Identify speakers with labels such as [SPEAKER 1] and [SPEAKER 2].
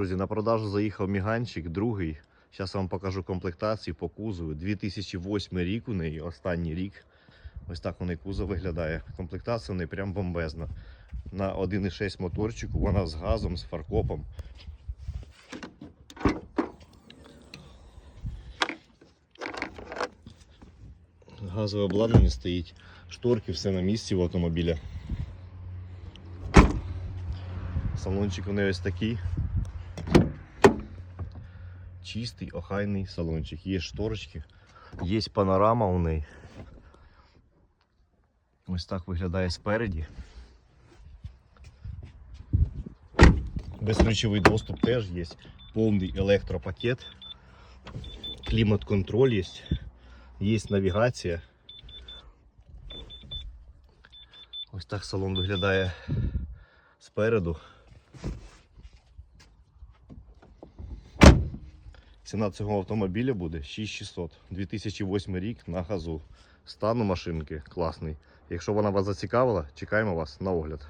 [SPEAKER 1] Друзі, на продажу заїхав міганчик, другий. Зараз вам покажу комплектації по кузову. 2008 рік у неї, останній рік. Ось так у неї кузов виглядає. Комплектація у неї прям бомбезна. На 1,6 моторчику, вона з газом, з фаркопом. Газове обладнання стоїть, шторки, все на місці в автомобіля. Салончик у неї ось такий. Чистий, охайний салончик. Є шторочки, є панорама у неї. Ось так виглядає спереді. Безключовий доступ теж є. Повний електропакет. Клімат-контроль є. Є навігація. Ось так салон виглядає спереду. Ціна цього автомобіля буде 6600. 2008 рік на газу. Стан у машинки класний. Якщо вона вас зацікавила, чекаємо вас на огляд.